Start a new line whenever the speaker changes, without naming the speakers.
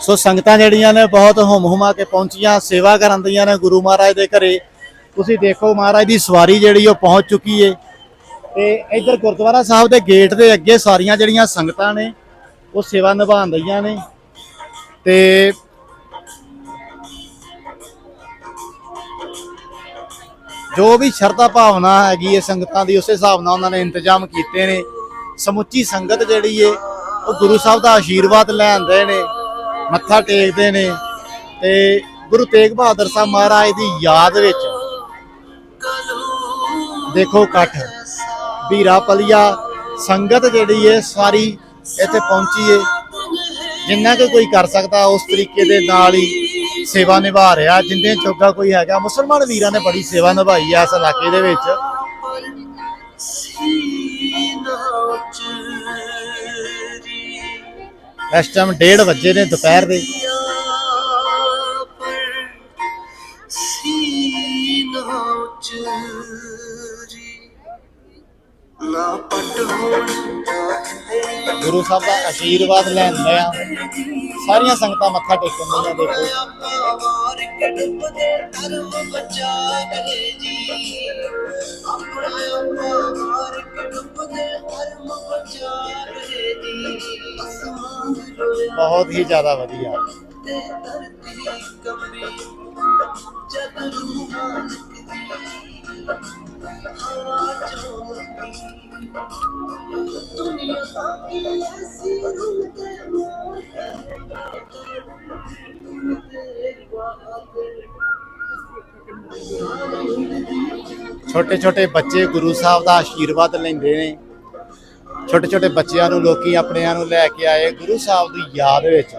ਸੋ ਸੰਗਤਾਂ ਜਿਹੜੀਆਂ ਨੇ ਬਹੁਤ ਹੁਮ ਹੁਮਾ ਕੇ ਪਹੁੰਚੀਆਂ, ਸੇਵਾ ਕਰਨ ਦੀਆਂ ਨੇ ਗੁਰੂ ਮਹਾਰਾਜ ਦੇ ਘਰੇ। ਤੁਸੀਂ ਦੇਖੋ ਮਹਾਰਾਜ ਦੀ ਸਵਾਰੀ ਜਿਹੜੀ ਉਹ ਪਹੁੰਚ ਚੁੱਕੀ ਏ। ਤੇ ਇੱਧਰ ਗੁਰਦੁਆਰਾ ਸਾਹਿਬ ਦੇ ਗੇਟ ਦੇ ਅੱਗੇ ਸਾਰੀਆਂ ਜਿਹੜੀਆਂ ਸੰਗਤਾਂ ਨੇ, ਉਹ ਸੇਵਾ ਨਿਭਾਉਣ ਰਹੀਆਂ ਨੇ। ਤੇ ਜੋ ਵੀ ਸ਼ਰਧਾ ਭਾਵਨਾ ਹੈਗੀ ਹੈ ਸੰਗਤਾਂ ਦੀ, ਉਸੇ ਹਿਸਾਬ ਨਾਲ ਉਹਨਾਂ ਨੇ ਇੰਤਜ਼ਾਮ ਕੀਤੇ ਨੇ। ਸਮੁੱਚੀ ਸੰਗਤ ਜਿਹੜੀ ਏ, ਉਹ ਗੁਰੂ ਸਾਹਿਬ ਦਾ ਆਸ਼ੀਰਵਾਦ ਲੈਂਦੇ ਨੇ, ਮੱਥਾ ਟੇਕਦੇ ਨੇ ਤੇ ਗੁਰੂ ਤੇਗ ਬਹਾਦਰ ਸਾਹਿਬ ਮਹਾਰਾਜ ਦੀ ਯਾਦ ਵਿੱਚ ਦੇਖੋ ਇਕੱਠ, ਵੀਰਾ ਪਲੀਆ, ਸੰਗਤ ਜਿਹੜੀ ਏ ਸਾਰੀ ਇੱਥੇ ਪਹੁੰਚੀ ਏ। ਜਿੰਨਾ ਕੁ ਕੋਈ ਕਰ ਸਕਦਾ ਉਸ ਤਰੀਕੇ ਦੇ ਨਾਲ ਹੀ ਸੇਵਾ ਨਿਭਾ ਰਿਹਾ। ਜਿੰਨੇ ਚੋਗਾ ਕੋਈ ਹੈਗਾ, ਮੁਸਲਮਾਨ ਵੀਰਾਂ ਨੇ ਬੜੀ ਸੇਵਾ ਨਿਭਾਈ ਆ ਇਸ ਇਲਾਕੇ ਦੇ ਵਿੱਚ। ਇਸ ਟਾਈਮ 1:30 ਵਜੇ ਨੇ ਦੁਪਹਿਰ ਦੇ। ਗੁਰੂ ਸਾਹਿਬ ਦਾ ਆਸ਼ੀਰਵਾਦ ਲੈਂਦੇ ਆ ਸਾਰੀਆਂ ਸੰਗਤਾਂ ਮੱਥਾ ਟੇਕਣ ਦੀਆਂ ਦੇਖੋ।
ਵਾਰ ਕੜਪ ਦੇ ਧਰਮ ਬਚਾ ਗਏ ਜੀ। ਆਪਣਾ ਮੋਹ ਹੈ ਤੇਰੇ ਵਾਅਦੇ
ਛੋਟੇ ਛੋਟੇ ਬੱਚੇ ਗੁਰੂ ਸਾਹਿਬ ਦਾ ਆਸ਼ੀਰਵਾਦ ਲੈਂਦੇ ਨੇ। ਛੋਟੇ ਛੋਟੇ ਬੱਚਿਆਂ ਨੂੰ, ਲੋਕੀ ਆਪਣਿਆਂ ਨੂੰ ਲੈ ਕੇ ਆਏ ਗੁਰੂ ਸਾਹਿਬ ਦੀ ਯਾਦ ਵਿੱਚ।